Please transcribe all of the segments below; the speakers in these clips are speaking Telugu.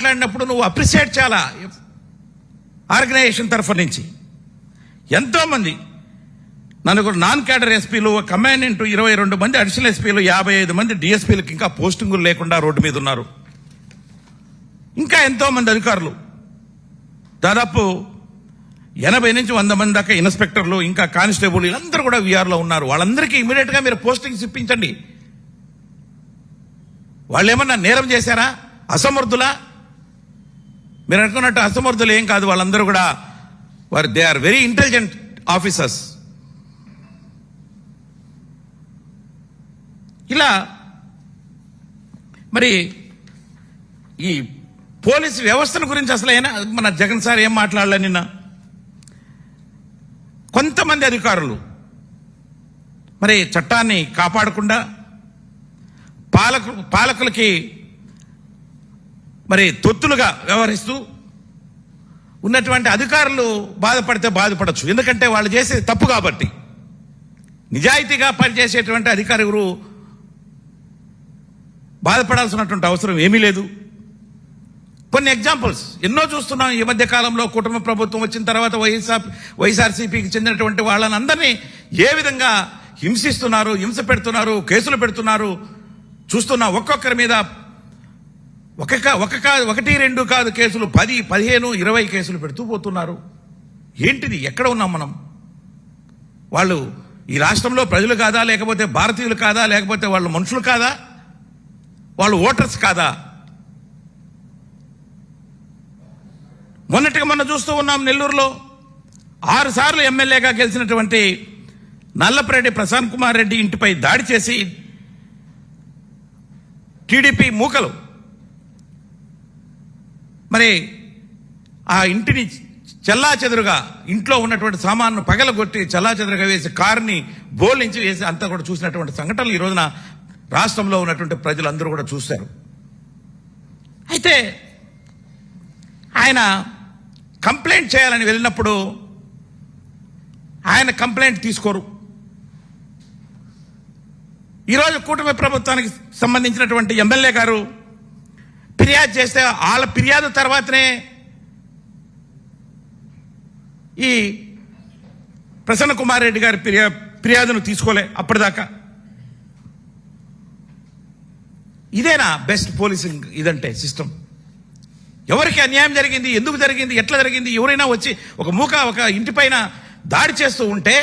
మాట్లాడినప్పుడు నువ్వు అప్రిషియేట్ చాలా ఆర్గనైజేషన్ తరఫు నుంచి. ఎంతోమంది నలుగురు నాన్ క్యాడర్ ఎస్పీలు కమాండెంట్ ఇరవై రెండు మంది అడిషనల్ ఎస్పీలు యాభై ఐదు మంది డిఎస్పీలకు ఇంకా పోస్టింగులు లేకుండా రోడ్డు మీద ఉన్నారు. ఇంకా ఎంతో మంది అధికారులు. దాదాపు ఎనభై నుంచి వంద మంది దాకా ఇన్స్పెక్టర్లు ఇంకా కానిస్టేబుల్ వీళ్ళందరూ కూడా విఆర్లో ఉన్నారు. వాళ్ళందరికీ ఇమీడియట్గా మీరు పోస్టింగ్స్ ఇప్పించండి. వాళ్ళు ఏమన్నా నేరం చేశారా? అసమర్థులా? మీరు అనుకున్నట్టు అసమర్థులు ఏం కాదు వాళ్ళందరూ కూడా వారు they are very intelligent officers ఇలా మరి ఈ పోలీసు వ్యవస్థను గురించి అసలు అయినా మన జగన్ సార్ ఏం మాట్లాడలే నిన్న. కొంతమంది అధికారులు మరి చట్టాన్ని కాపాడకుండా పాలకు పాలకులకి మరి తొత్తులుగా వ్యవహరిస్తూ ఉన్నటువంటి అధికారులు బాధపడితే బాధపడచ్చు. ఎందుకంటే వాళ్ళు చేసేది తప్పు కాబట్టి. నిజాయితీగా పనిచేసేటువంటి అధికారులు బాధపడాల్సినటువంటి అవసరం ఏమీ లేదు. కొన్ని ఎగ్జాంపుల్స్. ఎన్నో చూస్తున్నాం ఈ మధ్య కాలంలో కుటుంబ ప్రభుత్వం వచ్చిన తర్వాత వైఎస్ఆర్ వైఎస్ఆర్సీపీకి చెందినటువంటి వాళ్ళని అందరినీ ఏ విధంగా హింసిస్తున్నారు హింస పెడుతున్నారు కేసులు పెడుతున్నారు చూస్తున్నా ఒక్కొక్కరి మీద ఒక కా- ఒక కాదు ఒకటి రెండు కాదు కేసులు. పది పదిహేను ఇరవై కేసులు పెడుతూ పోతున్నారు. ఏంటిది? ఎక్కడ ఉన్నాం మనం? వాళ్ళు ఈ రాష్ట్రంలో ప్రజలు కాదా? లేకపోతే భారతీయులు కాదా? లేకపోతే వాళ్ళు మనుషులు కాదా? వాళ్ళు ఓటర్స్ కాదా? మొన్నటిగా మొన్న చూస్తూ ఉన్నాం నెల్లూరులో. ఆరుసార్లు ఎమ్మెల్యేగా గెలిచినటువంటి నల్లపరెడ్డి ప్రశాంత్ కుమార్ రెడ్డి ఇంటిపై దాడి చేసి టీడీపీ మూకలు మరి ఆ ఇంటిని చెల్లా చెదురుగా ఇంట్లో ఉన్నటువంటి సామాన్ను పగలగొట్టి చెల్లా చెదురుగా వేసి కారుని బోలించి వేసి అంతా కూడా చూసినటువంటి సంఘటనలు ఈ రోజున రాష్ట్రంలో ఉన్నటువంటి ప్రజలందరూ కూడా చూశారు. అయితే ఆయన కంప్లైంట్ చేయాలని వెళ్ళినప్పుడు ఆయన కంప్లైంట్ తీసుకోరు. ఈరోజు కూటమి ప్రభుత్వానికి సంబంధించినటువంటి ఎమ్మెల్యే గారు ఫిర్యాదు చేస్తే వాళ్ళ ఫిర్యాదు తర్వాతనే ఈ ప్రసన్న కుమార్ రెడ్డి గారి ఫిర్యా ఫిర్యాదును తీసుకోలే అప్పటిదాకా. ఇదేనా బెస్ట్ పోలీసింగ్ ఇదంటే సిస్టమ్ ఎవరికి అన్యాయం జరిగింది? ఎందుకు జరిగింది? ఎట్లా జరిగింది? ఎవరైనా వచ్చి ఒక మూక ఒక ఇంటిపైన దాడి చేస్తూ ఉంటే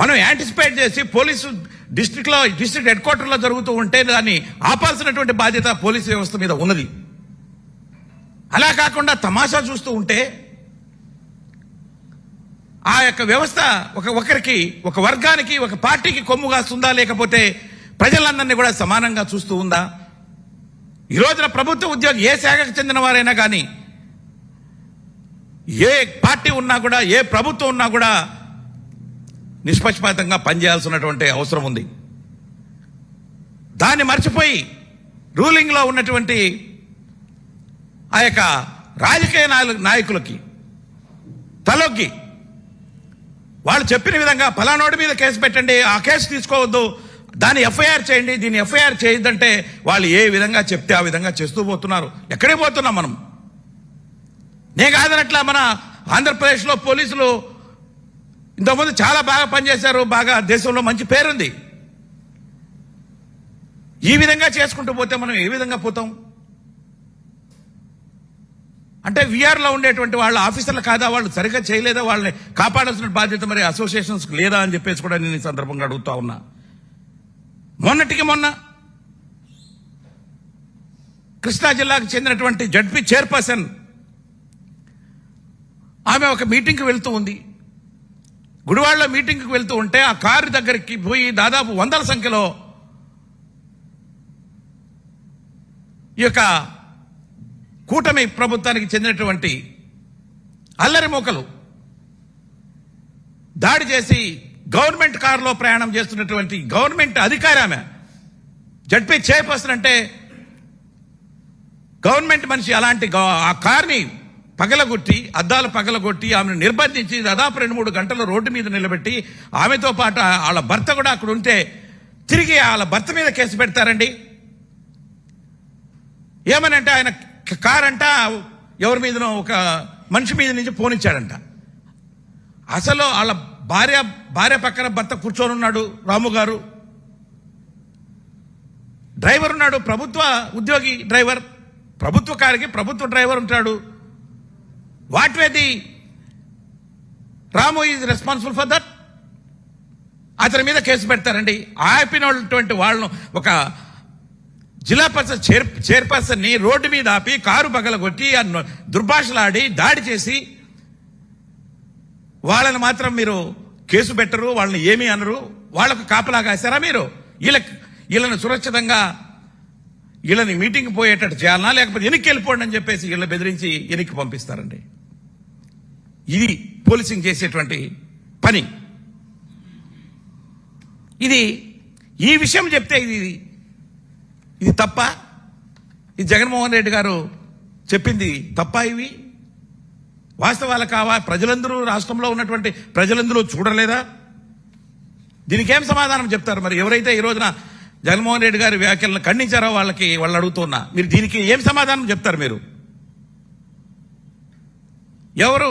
మనం యాంటిసిపేట్ చేసి పోలీసు డిస్ట్రిక్ట్లో డిస్ట్రిక్ట్ హెడ్ క్వార్టర్లో జరుగుతూ ఉంటే దాన్ని ఆపాల్సినటువంటి బాధ్యత పోలీసు వ్యవస్థ మీద ఉన్నది. అలా కాకుండా తమాషా చూస్తూ ఉంటే ఆ యొక్క వ్యవస్థ ఒక ఒకరికి ఒక వర్గానికి ఒక పార్టీకి కొమ్ము కాస్తుందా లేకపోతే ప్రజలందరినీ కూడా సమానంగా చూస్తూ ఉందా? ఈ రోజున ప్రభుత్వ ఉద్యోగి ఏ శాఖకు చెందిన వారైనా కానీ ఏ పార్టీ ఉన్నా కూడా ఏ ప్రభుత్వం ఉన్నా కూడా నిష్పక్షపాతంగా పనిచేయాల్సినటువంటి అవసరం ఉంది. దాన్ని మర్చిపోయి రూలింగ్లో ఉన్నటువంటి ఆ యొక్క రాజకీయ నాయకులకి తలొగ్గి వాళ్ళు చెప్పిన విధంగా ఫలానోడి మీద కేసు పెట్టండి ఆ కేసు తీసుకోవద్దు దాన్ని ఎఫ్ఐఆర్ చేయండి దీన్ని ఎఫ్ఐఆర్ చేయొద్దంటే వాళ్ళు ఏ విధంగా చెప్తే ఆ విధంగా చేస్తూ పోతున్నారు. ఎక్కడికి పోతున్నాం మనం? నే కాదనట్లా మన ఆంధ్రప్రదేశ్లో పోలీసులు ఇంతకుముందు చాలా బాగా పనిచేశారు బాగా దేశంలో మంచి పేరుంది. ఈ విధంగా చేసుకుంటూ పోతే మనం ఏ విధంగా పోతాం? అంటే వీఆర్లో ఉండేటువంటి వాళ్ళ ఆఫీసర్లు కాదా? వాళ్ళు సరిగ్గా చేయలేదా? వాళ్ళని కాపాడాల్సిన బాధ్యత మరి అసోసియేషన్స్ లేదా అని చెప్పేసి కూడా నేను ఈ సందర్భంగా అడుగుతా ఉన్నా. మొన్నటికి మొన్న కృష్ణా జిల్లాకు చెందినటువంటి జడ్పీ చైర్పర్సన్ ఆమె ఒక మీటింగ్కి వెళ్తూ ఉంది. గుడివాడలో మీటింగ్కి వెళ్తూ ఉంటే ఆ కారు దగ్గరికి పోయి దాదాపు వందల సంఖ్యలో ఈ యొక్క కూటమి ప్రభుత్వానికి చెందినటువంటి అల్లరి మూకలు దాడి చేసి గవర్నమెంట్ కారులో ప్రయాణం చేస్తున్నటువంటి గవర్నమెంట్ అధికారి ఆమె. జడ్పీ చైర్పర్సన్ అంటే గవర్నమెంట్ మనిషి అలాంటి ఆ కార్ని పగలగొట్టి అద్దాలు పగలగొట్టి ఆమెను నిర్బంధించి దాదాపు రెండు మూడు గంటలు రోడ్డు మీద నిలబెట్టి ఆమెతో పాటు వాళ్ళ భర్త కూడా అక్కడ ఉంటే తిరిగి వాళ్ళ భర్త మీద కేసు పెడతారండి. ఏమనంటే ఆయన కారంట ఎవరి మీదనో ఒక మనిషి మీద నుంచి పోనిచ్చాడంట అసలు వాళ్ళ భార్య భార్య పక్కన భర్త కూర్చొని ఉన్నాడు రాము గారు. డ్రైవర్ ఉన్నాడు ప్రభుత్వ ఉద్యోగి డ్రైవర్ ప్రభుత్వ కారికి ప్రభుత్వ డ్రైవర్ ఉంటాడు. What way the? Ramu is responsible for that? అతని మీద కేసు పెడతారండి. ఆపినటువంటి వాళ్ళను ఒక జిల్లా పరిషత్ చైర్ చైర్పర్సన్ని రోడ్డు మీద ఆపి కారు పగలగొట్టి దుర్భాషలాడి దాడి చేసి వాళ్ళని మాత్రం మీరు కేసు పెట్టరు వాళ్ళని ఏమీ అనరు. వాళ్ళకు కాపలా కాశారా మీరు? వీళ్ళ వీళ్ళని సురక్షితంగా వీళ్ళని మీటింగ్ పోయేటట్టు చేయాలనా? లేకపోతే వెనక్కి వెళ్ళిపోండి అని చెప్పేసి వీళ్ళని బెదిరించి వెనక్కి పంపిస్తారండి. ఇది పోలీసింగ్ చేసేటువంటి పని. ఇది ఈ విషయం చెప్తే ఇది ఇది తప్ప ఇది జగన్మోహన్ రెడ్డి గారు చెప్పింది తప్ప ఇవి? వాస్తవాలు కావా? ప్రజలందరూ రాష్ట్రంలో ఉన్నటువంటి ప్రజలందరూ చూడలేదా? దీనికి ఏం సమాధానం చెప్తారు మరి? ఎవరైతే ఈ రోజున జగన్మోహన్ రెడ్డి గారి వ్యాఖ్యలను ఖండించారో వాళ్ళకి వాళ్ళు అడుగుతున్నా. మీరు దీనికి ఏం సమాధానం చెప్తారు మీరు? ఎవరు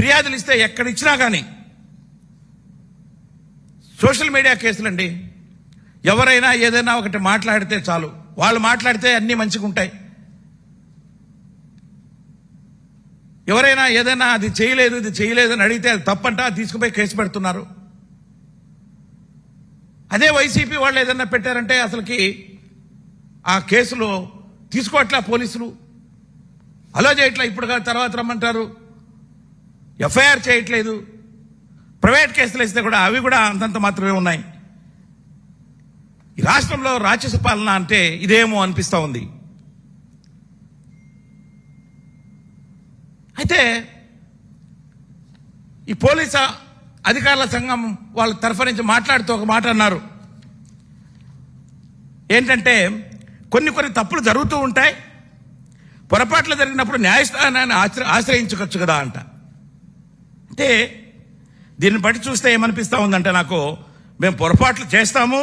ఫిర్యాదులు ఇస్తే ఎక్కడిచ్చినా కానీ సోషల్ మీడియా కేసులండి. ఎవరైనా ఏదైనా ఒకటి మాట్లాడితే చాలు. వాళ్ళు మాట్లాడితే అన్నీ మంచిగా ఉంటాయి ఎవరైనా ఏదైనా అది చేయలేదు ఇది చేయలేదు అని అడిగితే అది తప్పంట తీసుకుపోయి కేసు పెడుతున్నారు. అదే వైసీపీ వాళ్ళు ఏదైనా పెట్టారంటే అసలుకి ఆ కేసులో తీసుకోవట్లే పోలీసులు. అలో చేయట్లా ఇప్పుడు తర్వాత రమ్మంటారు. ఎఫ్ఐఆర్ చేయట్లేదు. ప్రైవేట్ కేసులు ఇస్తే కూడా అవి కూడా అంతంత మాత్రమే ఉన్నాయి. ఈ రాష్ట్రంలో రాక్షస పాలన అంటే ఇదేమో అనిపిస్తూ ఉంది. అయితే ఈ పోలీసు అధికారుల సంఘం వాళ్ళ తరఫు నుంచి మాట్లాడుతూ ఒక మాట అన్నారు. ఏంటంటే కొన్ని కొన్ని తప్పులు జరుగుతూ ఉంటాయి. పొరపాట్లు జరిగినప్పుడు న్యాయస్థానాన్ని ఆశ్ర ఆశ్రయించవచ్చు కదా అంట. అంటే దీన్ని బట్టి చూస్తే ఏమనిపిస్తూ ఉందంటే నాకు మేము పొరపాట్లు చేస్తాము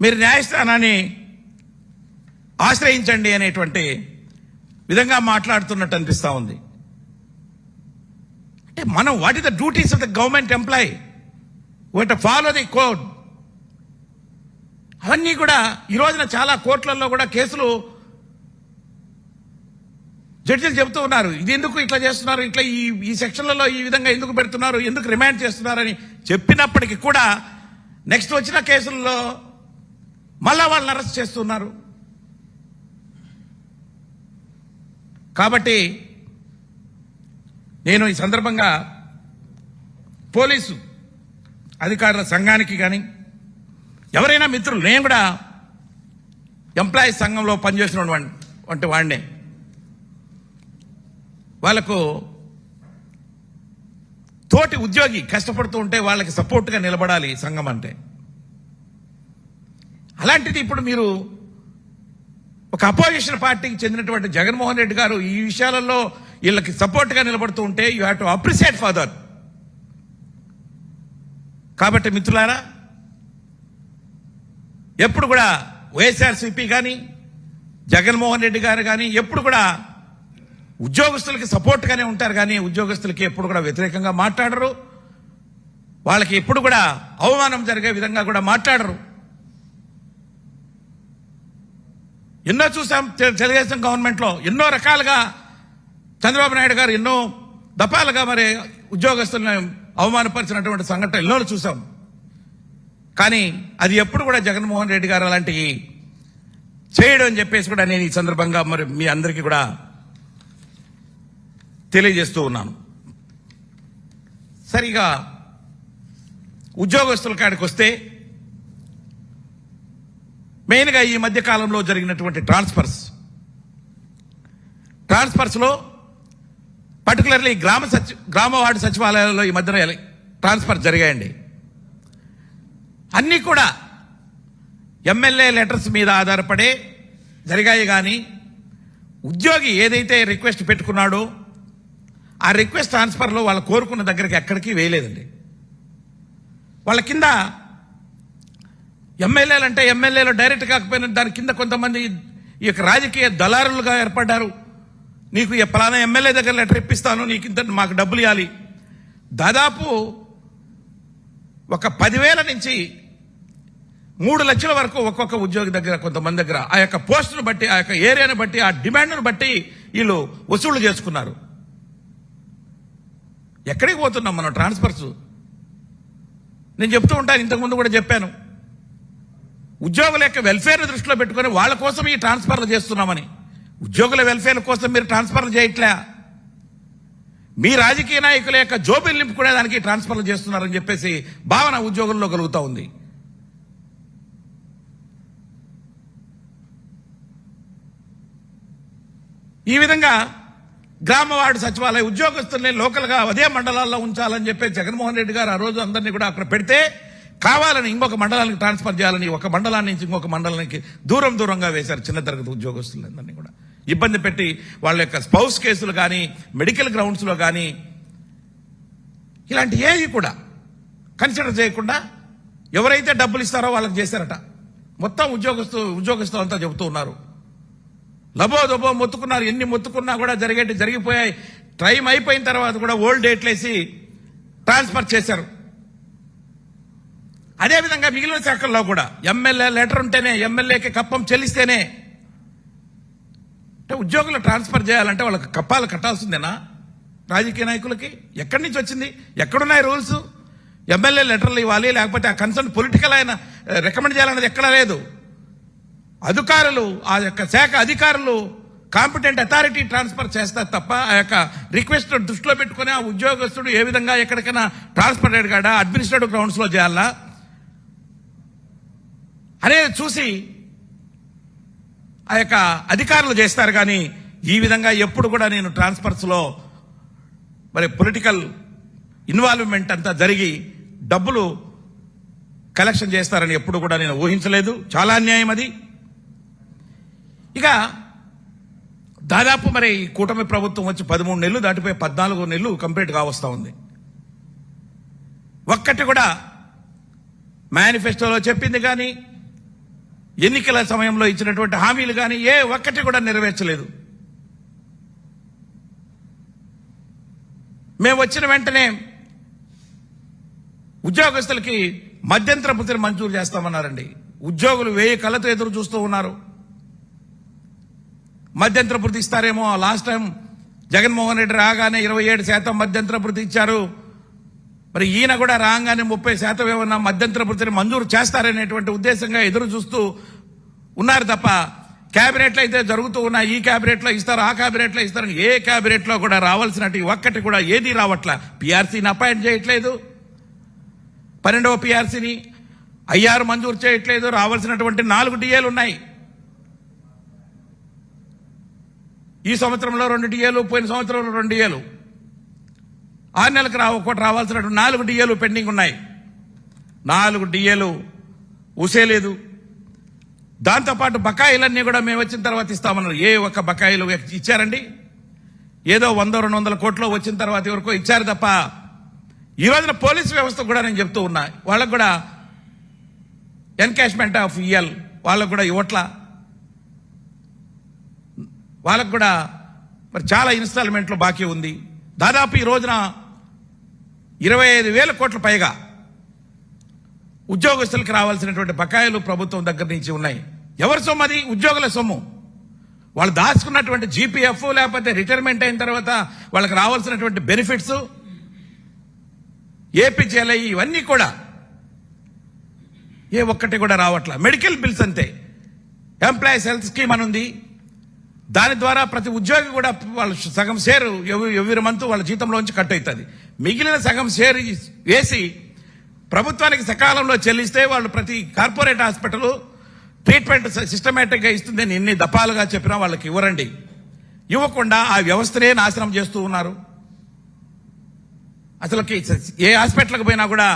మీరు న్యాయస్థానాన్ని ఆశ్రయించండి అనేటువంటి విధంగా మాట్లాడుతున్నట్టు అనిపిస్తూ ఉంది. అంటే మనం what is the duties of the government employee what follow the code అవన్నీ కూడా ఈ రోజున చాలా కోర్టులలో కూడా కేసులు జడ్జిలు చెబుతూ ఉన్నారు ఇది ఎందుకు ఇట్లా చేస్తున్నారు? ఇట్లా ఈ ఈ సెక్షన్లలో ఈ విధంగా ఎందుకు పెడుతున్నారు? ఎందుకు రిమాండ్ చేస్తున్నారని చెప్పినప్పటికీ కూడా నెక్స్ట్ వచ్చిన కేసుల్లో మళ్ళా వాళ్ళని అరెస్ట్ చేస్తున్నారు కాబట్టి నేను ఈ సందర్భంగా పోలీసు అధికారుల సంఘానికి కానీ ఎవరైనా మిత్రులు నేను కూడా ఎంప్లాయీస్ సంఘంలో పనిచేసినటువంటి వాడినే. వాళ్ళకు తోటి ఉద్యోగి కష్టపడుతూ ఉంటే వాళ్ళకి సపోర్ట్గా నిలబడాలి సంఘం అంటే. అలాంటిది ఇప్పుడు మీరు ఒక అపోజిషన్ పార్టీకి చెందినటువంటి జగన్మోహన్ రెడ్డి గారు ఈ విషయాలలో వీళ్ళకి సపోర్ట్గా నిలబడుతూ ఉంటే you have to appreciate father కాబట్టి మిత్రులారా ఎప్పుడు కూడా వైఎస్ఆర్సీపీ కానీ జగన్మోహన్ రెడ్డి గారు కానీ ఎప్పుడు కూడా ఉద్యోగస్తులకి సపోర్ట్గానే ఉంటారు కానీ ఉద్యోగస్తులకి ఎప్పుడు కూడా వ్యతిరేకంగా మాట్లాడరు. వాళ్ళకి ఎప్పుడు కూడా అవమానం జరిగే విధంగా కూడా మాట్లాడరు. ఎన్నో చూసాం తె- తెలుగుదేశం గవర్నమెంట్లో ఎన్నో రకాలుగా చంద్రబాబు నాయుడు గారు ఎన్నో దఫాలుగా మరి ఉద్యోగస్తులను అవమానపరిచినటువంటి సంఘటన ఎన్నో చూసాం. కానీ అది ఎప్పుడు కూడా జగన్మోహన్ రెడ్డి గారు అలాంటివి చేయడం అని చెప్పేసి కూడా నేను ఈ సందర్భంగా మరి మీ అందరికీ కూడా తెలియజేస్తూ ఉన్నాను. సరిగా ఉద్యోగస్తుల కాడికి వస్తే మెయిన్గా ఈ మధ్యకాలంలో జరిగినటువంటి ట్రాన్స్ఫర్స్. ట్రాన్స్ఫర్స్లో పర్టికులర్లీ గ్రామ సచి గ్రామ వార్డు సచివాలయాల్లో ఈ మధ్యన ట్రాన్స్ఫర్ జరిగాయండి. అన్నీ కూడా ఎమ్మెల్యే లెటర్స్ మీద ఆధారపడే జరిగాయి కానీ ఉద్యోగి ఏదైతే రిక్వెస్ట్ పెట్టుకున్నాడో ఆ రిక్వెస్ట్ ట్రాన్స్ఫర్లో వాళ్ళు కోరుకున్న దగ్గరికి ఎక్కడికి వేయలేదండి. వాళ్ళ కింద ఎమ్మెల్యేలు అంటే ఎమ్మెల్యేలు డైరెక్ట్ కాకపోయినా దాని కింద కొంతమంది ఈ యొక్క రాజకీయ దళారులుగా ఏర్పడ్డారు. నీకు ఈ పలానా ఎమ్మెల్యే దగ్గర లెటర్ ఇప్పిస్తాను నీకు ఇంత మాకు డబ్బులు ఇవ్వాలి దాదాపు ఒక పదివేల నుంచి మూడు లక్షల వరకు ఒక్కొక్క ఉద్యోగి దగ్గర కొంతమంది దగ్గర ఆ యొక్క పోస్టును బట్టి ఆ యొక్క ఏరియాను బట్టి ఆ డిమాండ్ను బట్టి వీళ్ళు వసూళ్ళు చేసుకున్నారు. ఎక్కడికి పోతున్నాం మనం ట్రాన్స్ఫర్స్? నేను చెప్తూ ఉంటాను ఇంతకుముందు కూడా చెప్పాను. ఉద్యోగుల యొక్క వెల్ఫేర్ని దృష్టిలో పెట్టుకొని వాళ్ళ కోసం ఈ ట్రాన్స్ఫర్లు చేస్తున్నామని. ఉద్యోగుల వెల్ఫేర్ కోసం మీరు ట్రాన్స్ఫర్లు చేయట్లే? మీ రాజకీయ నాయకుల యొక్క జోబిల్ నింపుకునేదానికి ట్రాన్స్ఫర్లు చేస్తున్నారని చెప్పేసి భావన ఉద్యోగుల్లో కలుగుతూ ఉంది. ఈ విధంగా గ్రామవాడు సచివాలయ ఉద్యోగస్తుల్ని లోకల్గా అదే మండలాల్లో ఉంచాలని చెప్పి జగన్మోహన్ రెడ్డి గారు ఆ రోజు అందరినీ కూడా అక్కడ పెడితే కావాలని ఇంకొక మండలానికి ట్రాన్స్ఫర్ చేయాలని ఒక మండలాన్ని నుంచి ఇంకొక మండలానికి దూరం దూరంగా వేశారు చిన్న తరగతి ఉద్యోగస్తులందరినీ కూడా. ఇబ్బంది పెట్టి వాళ్ళ యొక్క స్పౌస్ కేసులు కానీ మెడికల్ గ్రౌండ్స్లో కానీ ఇలాంటి ఏవి కూడా కన్సిడర్ చేయకుండా ఎవరైతే డబ్బులు ఇస్తారో వాళ్ళకి చేశారట. మొత్తం ఉద్యోగస్తు ఉద్యోగస్తులు అంతా చెబుతూ ఉన్నారు. లబో దబో మొత్తుకున్నారు. ఎన్ని మొత్తుకున్నా కూడా జరిగేటి జరిగిపోయాయి. టైం అయిపోయిన తర్వాత కూడా ఓల్డ్ డేట్లేసి ట్రాన్స్ఫర్ చేశారు. అదేవిధంగా మిగిలిన శాఖల్లో కూడా ఎమ్మెల్యే లెటర్ ఉంటేనే ఎమ్మెల్యేకి కప్పం చెల్లిస్తేనే అంటే ఉద్యోగులు ట్రాన్స్ఫర్ చేయాలంటే వాళ్ళకి కప్పాలు కట్టాల్సిందేనా? రాజకీయ నాయకులకి ఎక్కడి నుంచి వచ్చింది? ఎక్కడున్నాయి రూల్స్ ఎమ్మెల్యే లెటర్లు ఇవ్వాలి లేకపోతే ఆ కన్సర్న్ పొలిటికల్ ఆయన eh, రికమెండ్ చేయాలన్నది ఎక్కడా లేదు. అధికారులు ఆ యొక్క శాఖ అధికారులు కాంపిటెంట్ అథారిటీ ట్రాన్స్ఫర్ చేస్తారు తప్ప ఆ యొక్క రిక్వెస్ట్ దృష్టిలో పెట్టుకుని ఆ ఉద్యోగస్తుడు ఏ విధంగా ఎక్కడికైనా ట్రాన్స్ఫర్ కాడా అడ్మినిస్ట్రేటివ్ గ్రౌండ్స్లో చేయాలా? అనేది చూసి ఆ యొక్క అధికారులు చేస్తారు కానీ ఈ విధంగా ఎప్పుడు కూడా నేను ట్రాన్స్ఫర్స్లో మరి పొలిటికల్ ఇన్వాల్వ్మెంట్ అంతా జరిగి డబ్బులు కలెక్షన్ చేస్తారని ఎప్పుడు కూడా నేను ఊహించలేదు. చాలా అన్యాయం అది. ఇక దాదాపు మరి ఈ కూటమి ప్రభుత్వం వచ్చి పదమూడు నెలలు దాటిపోయి పద్నాలుగు నెలలు కంప్లీట్ కావస్తా ఉంది. ఒక్కటి కూడా మేనిఫెస్టోలో చెప్పింది కానీ ఎన్నికల సమయంలో ఇచ్చినటువంటి హామీలు కానీ ఏ ఒక్కటి కూడా నెరవేర్చలేదు. మేము వచ్చిన వెంటనే ఉద్యోగస్తులకి మధ్యంతర పుత్రి మంజూరు చేస్తామన్నారండి. ఉద్యోగులు వేయి కళ్ళతో ఎదురు చూస్తూ ఉన్నారు. మధ్యంతర భృతి ఇస్తారేమో. లాస్ట్ టైం జగన్మోహన్ రెడ్డి రాగానే ఇరవై ఏడు శాతం మధ్యంతర భృతి ఇచ్చారు. మరి ఈయన కూడా రాగానే ముప్పై శాతం ఏమన్నా మధ్యంతర భృతిని మంజూరు చేస్తారనేటువంటి ఉద్దేశంగా ఎదురు చూస్తూ ఉన్నారు తప్ప క్యాబినెట్లో అయితే జరుగుతూ ఉన్నాయి. ఈ క్యాబినెట్లో ఇస్తారు ఆ క్యాబినెట్లో ఇస్తారని ఏ క్యాబినెట్లో కూడా రావాల్సినట్టు ఒక్కటి కూడా ఏది రావట్లా? పిఆర్సీని అపాయింట్ చేయట్లేదు. పన్నెండవ పిఆర్సీని ఐఆర్ మంజూరు చేయట్లేదు. రావాల్సినటువంటి నాలుగు డిఏలు ఉన్నాయి. ఈ సంవత్సరంలో రెండు డిఏలు పోయిన సంవత్సరంలో రెండు డిఏలు. ఆరు నెలలకు రా ఒక్కటి రావాల్సినటువంటి నాలుగు డిఏలు పెండింగ్ ఉన్నాయి. నాలుగు డిఏలు ఊసేలేదు దాంతోపాటు బకాయిలన్నీ కూడా మేము వచ్చిన తర్వాత ఇస్తామన్నారు. ఏ ఒక్క బకాయిలు ఇచ్చారండి? ఏదో వంద రెండు వందల కోట్లు వచ్చిన తర్వాత ఎవరికో ఇచ్చారు తప్ప ఈ రోజున పోలీస్ వ్యవస్థ కూడా నేను చెప్తూ ఉన్నా వాళ్ళకు కూడా ఎన్కాష్మెంట్ ఆఫ్ ఇయల్ వాళ్ళకు కూడా ఇవ్వట్లా. వాళ్ళకు కూడా మరి చాలా ఇన్స్టాల్మెంట్లు బాకీ ఉంది. దాదాపు ఈ రోజున ఇరవై ఐదు వేల కోట్ల పైగా ఉద్యోగస్తులకు రావాల్సినటువంటి బకాయిలు ప్రభుత్వం దగ్గర నుంచి ఉన్నాయి. ఎవరి సొమ్ము అది? ఉద్యోగుల సొమ్ము. వాళ్ళు దాచుకున్నటువంటి జీపీఎఫ్ లేకపోతే రిటైర్మెంట్ అయిన తర్వాత వాళ్ళకి రావాల్సినటువంటి బెనిఫిట్స్ ఏపీజీఎల్ఐ ఇవన్నీ కూడా ఏ ఒక్కటి కూడా రావట్లా. మెడికల్ బిల్స్ అంతే. ఎంప్లాయీస్ హెల్త్ స్కీమ్ అని ఉంది. దాని ద్వారా ప్రతి ఉద్యోగి కూడా వాళ్ళ సగం షేరు ఎవరి మంతు వాళ్ళ జీతంలోంచి కట్ అవుతుంది. మిగిలిన సగం షేర్ వేసి ప్రభుత్వానికి సకాలంలో చెల్లిస్తే వాళ్ళు ప్రతి కార్పొరేట్ హాస్పిటల్ ట్రీట్మెంట్ సిస్టమేటిక్గా ఇస్తుందని ఎన్ని దఫాలుగా చెప్పినా వాళ్ళకి ఇవ్వరండి. ఇవ్వకుండా ఆ వ్యవస్థనే నాశనం చేస్తూ ఉన్నారు. అసలుకి ఏ హాస్పిటల్కి పోయినా కూడా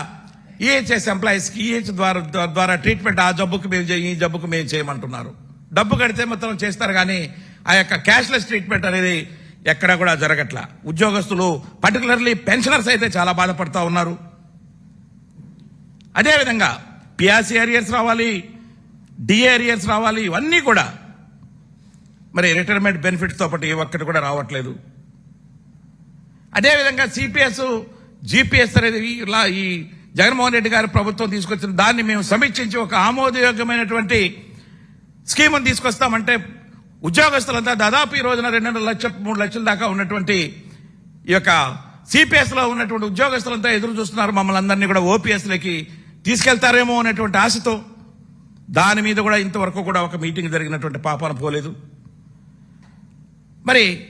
ఈహెచ్ఎస్ ఎంప్లాయీస్కి ఈహెచ్ ద్వారా ద్వారా ట్రీట్మెంట్ ఆ జబ్బుకు మేము చేయి ఈ జబ్బుకు మేము చేయమంటున్నారు. డబ్బు కడితే మొత్తం చేస్తారు కానీ ఆ యొక్క క్యాష్లెస్ ట్రీట్మెంట్ అనేది ఎక్కడా కూడా జరగట్ల. ఉద్యోగస్తులు పర్టికులర్లీ పెన్షనర్స్ అయితే చాలా బాధపడతా ఉన్నారు. అదేవిధంగా పిఆర్సీ ఏరియర్స్ రావాలి డిఏ ఏరియర్స్ రావాలి ఇవన్నీ కూడా మరి రిటైర్మెంట్ బెనిఫిట్స్తో పాటు ఏ ఒక్కటి కూడా రావట్లేదు. అదేవిధంగా సిపిఎస్ జిపిఎస్ అనేది ఇలా ఈ జగన్మోహన్ రెడ్డి గారి ప్రభుత్వం తీసుకొచ్చిన దాన్ని మేము సమీక్షించి ఒక ఆమోదయోగ్యమైనటువంటి స్కీమ్ని తీసుకొస్తామంటే ఉద్యోగస్తులంతా దాదాపు ఈ రోజున రెండున్నర లక్షల మూడు లక్షల దాకా ఉన్నటువంటి ఈ యొక్క సిపిఎస్లో ఉన్నటువంటి ఉద్యోగస్తులంతా ఎదురు చూస్తున్నారు. మమ్మల్ని అందరినీ కూడా ఓపీఎస్లకి తీసుకెళ్తారేమో అనేటువంటి ఆశతో దాని మీద కూడా ఇంతవరకు కూడా ఒక మీటింగ్ జరిగినటువంటి పాపాన పోలేదు. మరి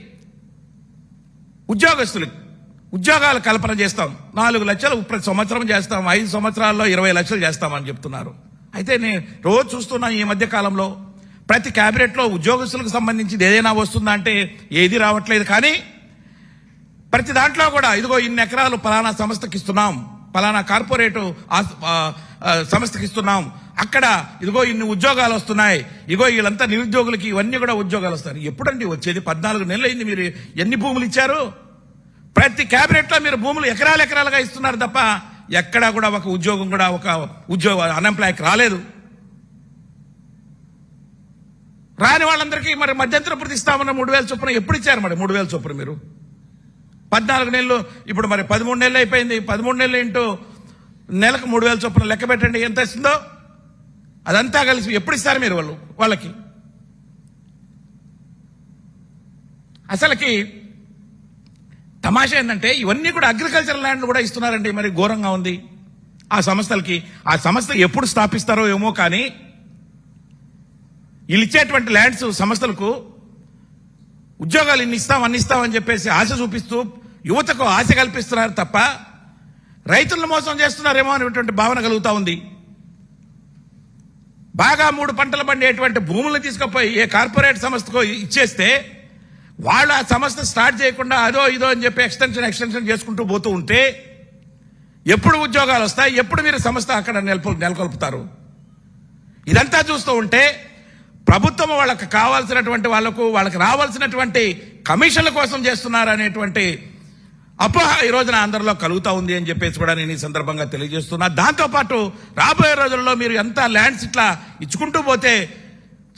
ఉద్యోగస్తులు ఉద్యోగాల కల్పన చేస్తాం. నాలుగు లక్షలు ప్రతి సంవత్సరం చేస్తాం. ఐదు సంవత్సరాల్లో ఇరవై లక్షలు చేస్తామని చెప్తున్నారు. అయితే నేను రోజు చూస్తున్నా ఈ మధ్య కాలంలో ప్రతి క్యాబినెట్లో ఉద్యోగస్తులకు సంబంధించి ఏదైనా వస్తుందా అంటే ఏది రావట్లేదు. కానీ ప్రతి దాంట్లో కూడా ఇదిగో ఇన్ని ఎకరాలు పలానా సంస్థకి ఇస్తున్నాం పలానా కార్పొరేటు సంస్థకి ఇస్తున్నాం. అక్కడ ఇదిగో ఇన్ని ఉద్యోగాలు వస్తున్నాయి. ఇగో వీళ్ళంతా నిరుద్యోగులకి ఇవన్నీ కూడా ఉద్యోగాలు వస్తాయి. ఎప్పుడండి వచ్చేది? పద్నాలుగు నెలలు అయింది మీరు ఎన్ని భూములు ఇచ్చారు? ప్రతి క్యాబినెట్లో మీరు భూములు ఎకరాలు ఎకరాలుగా ఇస్తున్నారు తప్ప ఎక్కడా కూడా ఒక ఉద్యోగం కూడా ఒక ఉద్యోగ అన్ఎంప్లాయ్కి రాలేదు. రాని వాళ్ళందరికీ మరి మధ్యంతర ప్రతి ఇస్తామన్న మూడు వేల చొప్పున ఎప్పుడు ఇచ్చారు మరి మూడు వేల చొప్పున మీరు? పద్నాలుగు నెలలు ఇప్పుడు మరి పదమూడు నెలలు అయిపోయింది. పదమూడు నెలలు ఇంటూ నెలకు మూడు వేల చొప్పున లెక్క పెట్టండి. ఎంత ఇస్తుందో? అదంతా కలిసి ఎప్పుడు ఇస్తారు మీరు వాళ్ళు? వాళ్ళకి? అసలుకి తమాషా ఏంటంటే ఇవన్నీ కూడా అగ్రికల్చర్ ల్యాండ్ కూడా ఇస్తున్నారండి. మరి ఘోరంగా ఉంది. ఆ సంస్థలకి. ఆ సంస్థ ఎప్పుడు స్థాపిస్తారో ఏమో కానీ వీళ్ళు ఇచ్చేటువంటి ల్యాండ్స్ సంస్థలకు ఉద్యోగాలు ఇన్ని ఇస్తాం అన్ని ఇస్తామని చెప్పేసి ఆశ చూపిస్తూ యువతకు ఆశ కల్పిస్తున్నారు తప్ప రైతులను మోసం చేస్తున్నారేమో అనేటువంటి భావన కలుగుతూ ఉంది. బాగా మూడు పంటలు పండేటువంటి భూములను తీసుకుపోయి ఏ కార్పొరేట్ సంస్థకు ఇచ్చేస్తే వాళ్ళు ఆ సంస్థ స్టార్ట్ చేయకుండా అదో ఇదో అని చెప్పి ఎక్స్టెన్షన్ ఎక్స్టెన్షన్ చేసుకుంటూ పోతూ ఉంటే ఎప్పుడు ఉద్యోగాలు వస్తాయి ఎప్పుడు మీరు సంస్థ అక్కడ నెలకొల్పుతారు? ఇదంతా చూస్తూ ఉంటే ప్రభుత్వం వాళ్ళకి కావాల్సినటువంటి వాళ్ళకు వాళ్ళకి రావాల్సినటువంటి కమిషన్ల కోసం చేస్తున్నారు అనేటువంటి అపోహ ఈ రోజున అందరిలో కలుగుతూ ఉంది అని చెప్పేసి కూడా నేను ఈ సందర్భంగా తెలియజేస్తున్నా. దాంతోపాటు రాబోయే రోజుల్లో మీరు ఎంత ల్యాండ్స్ ఇట్లా ఇచ్చుకుంటూ పోతే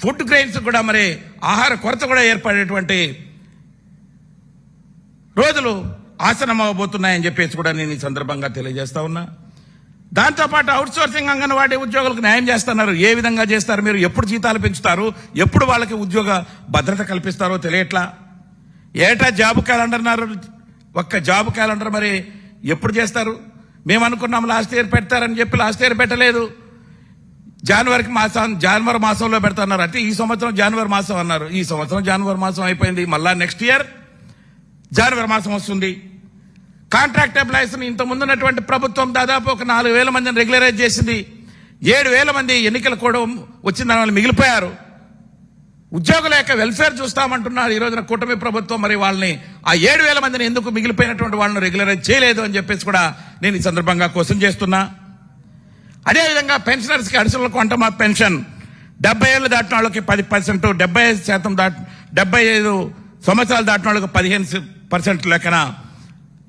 ఫుడ్ గ్రెయిన్స్ కూడా మరి ఆహార కొరత కూడా ఏర్పడేటువంటి రోజులు ఆసనమవబోతున్నాయని చెప్పేసి కూడా నేను ఈ సందర్భంగా తెలియజేస్తా ఉన్నా. దాంతోపాటు అవుట్ సోర్సింగ్ అంగన్వాడీ ఉద్యోగులకు న్యాయం చేస్తున్నారు. ఏ విధంగా చేస్తారు మీరు? ఎప్పుడు జీతాలు పెంచుతారు? ఎప్పుడు వాళ్ళకి ఉద్యోగ భద్రత కల్పిస్తారో తెలియట్లా? ఏటా జాబ్ క్యాలెండర్ అన్నారు ఒక్క జాబ్ క్యాలెండర్ మరి ఎప్పుడు చేస్తారు? మేము అనుకున్నాం లాస్ట్ ఇయర్ పెడతారని చెప్పి లాస్ట్ ఇయర్ పెట్టలేదు. జనవరికి మాసం జనవరి మాసంలో పెడతాన్నారు. అంటే ఈ సంవత్సరం జనవరి మాసం అన్నారు. ఈ సంవత్సరం జనవరి మాసం అయిపోయింది. మళ్ళా నెక్స్ట్ ఇయర్ జనవరి మాసం వస్తుంది. కాంట్రాక్ట్ ఎంప్లాయీస్ని ఇంత ముందున్నటువంటి ప్రభుత్వం దాదాపు ఒక నాలుగు వేల మందిని రెగ్యులరైజ్ చేసింది. ఏడు వేల మంది ఎన్నికల కూడా వచ్చిన వాళ్ళు మిగిలిపోయారు. ఉద్యోగుల యొక్క వెల్ఫేర్ చూస్తామంటున్నారు ఈ రోజున కూటమి ప్రభుత్వం మరి వాళ్ళని. ఆ ఏడు వేల మందిని ఎందుకు మిగిలిపోయినటువంటి వాళ్ళని రెగ్యులరైజ్ చేయలేదు అని చెప్పేసి కూడా నేను ఈ సందర్భంగా క్వశ్చన్ చేస్తున్నా. అదేవిధంగా పెన్షనర్స్కి అడిషనల్ క్వాంటమ్ ఆఫ్ పెన్షన్. డెబ్బై ఏళ్ళు దాటిన వాళ్ళకి పది పర్సెంట్ డెబ్బై ఐదు శాతం దాటి డెబ్బై ఐదు సంవత్సరాలు దాటిన వాళ్ళకి పదిహేను పర్సెంట్ లెక్కన.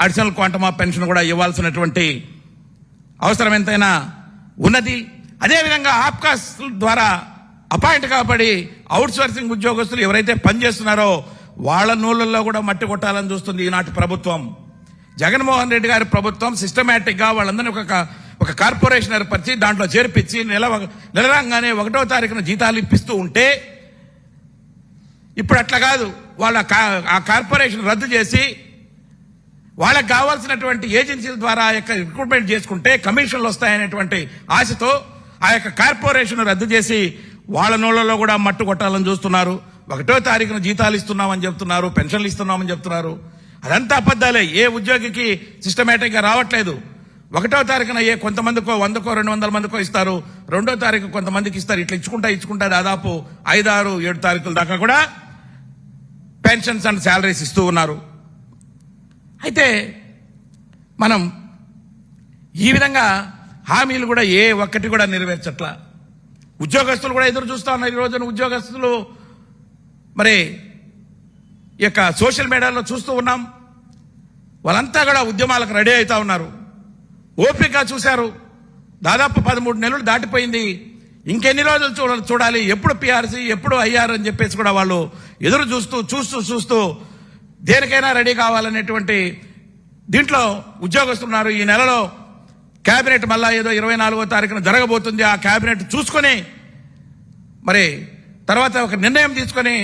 అడిషనల్ క్వాంటమ్ ఆఫ్ పెన్షన్ కూడా ఇవ్వాల్సినటువంటి అవసరం ఎంతైనా ఉన్నది. అదేవిధంగా ఆప్కాస్ ద్వారా అపాయింట్ కాబడి అవుట్సోర్సింగ్ ఉద్యోగస్తులు ఎవరైతే పనిచేస్తున్నారో వాళ్ళ నూళ్ళల్లో కూడా మట్టి కొట్టాలని చూస్తుంది ఈనాటి ప్రభుత్వం. జగన్మోహన్ రెడ్డి గారి ప్రభుత్వం సిస్టమేటిక్గా వాళ్ళందరినీ ఒక ఒక కార్పొరేషన్ ఏర్పరిచి దాంట్లో చేర్పించి నెల నెలరాగానే ఒకటో తారీఖున జీతాలు ఇప్పిస్తూ ఉంటే ఇప్పుడు అట్లా కాదు. వాళ్ళ కా- ఆ కార్పొరేషన్ రద్దు చేసి వాళ్ళకి కావాల్సినటువంటి ఏజెన్సీల ద్వారా ఆ యొక్క రిక్రూట్మెంట్ చేసుకుంటే కమిషన్లు వస్తాయనేటువంటి ఆశతో ఆ యొక్క కార్పొరేషన్ రద్దు చేసి వాళ్ళ నోళ్ళలో కూడా మట్టు కొట్టాలని చూస్తున్నారు. ఒకటో తారీఖున జీతాలు ఇస్తున్నామని చెప్తున్నారు పెన్షన్లు ఇస్తున్నామని చెప్తున్నారు. అదంతా అబద్ధాలే. ఏ ఉద్యోగికి సిస్టమేటిక్గా రావట్లేదు. ఒకటో తారీఖున ఏ కొంతమందికో వందకో రెండు వందల మందికో ఇస్తారు. రెండో తారీఖు కొంతమందికి ఇస్తారు. ఇట్లా ఇచ్చుకుంటా ఇచ్చుకుంటా దాదాపు ఐదారు ఏడు తారీఖుల దాకా కూడా పెన్షన్స్ అండ్ శాలరీస్ ఇస్తూ ఉన్నారు. అయితే మనం ఈ విధంగా హామీలు కూడా ఏ ఒక్కటి కూడా నెరవేర్చట్లా. ఉద్యోగస్తులు కూడా ఎదురు చూస్తా ఉన్నారు ఈ రోజున ఉద్యోగస్తులు. మరి ఈ యొక్క సోషల్ మీడియాలో చూస్తూ ఉన్నాం. వాళ్ళంతా కూడా ఉద్యమాలకు రెడీ అవుతా ఉన్నారు. ఓపిక చూశారు. దాదాపు పదమూడు నెలలు దాటిపోయింది. ఇంకెన్ని రోజులు చూడ చూడాలి? ఎప్పుడు పిఆర్సీ ఎప్పుడు ఐఆర్ అని చెప్పేసి కూడా వాళ్ళు ఎదురు చూస్తూ చూస్తూ చూస్తూ దేనికైనా రెడీ కావాలనేటువంటి దీంట్లో ఉద్యోగస్తున్నారు ఈ నెలలో కేబినెట్ మళ్ళా ఏదో ఇరవై నాలుగో తారీఖున జరగబోతుంది. ఆ కేబినెట్ చూసుకొని మరి తర్వాత ఒక నిర్ణయం తీసుకొని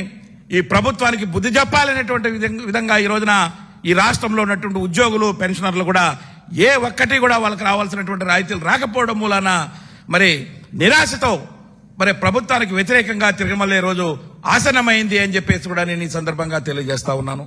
ఈ ప్రభుత్వానికి బుద్ధి చెప్పాలనేటువంటి విధంగా- విధంగా ఈ రోజున ఈ రాష్ట్రంలో ఉన్నటువంటి ఉద్యోగులు పెన్షనర్లు కూడా ఏ ఒక్కటి కూడా వాళ్ళకి రావాల్సినటువంటి రాయితీలు రాకపోవడం మూలాన మరి నిరాశతో మరి ప్రభుత్వానికి వ్యతిరేకంగా తిరగమల్లే రోజు ఆసనమైంది అని చెప్పేసి కూడా నేను ఈ సందర్భంగా తెలియజేస్తా ఉన్నాను.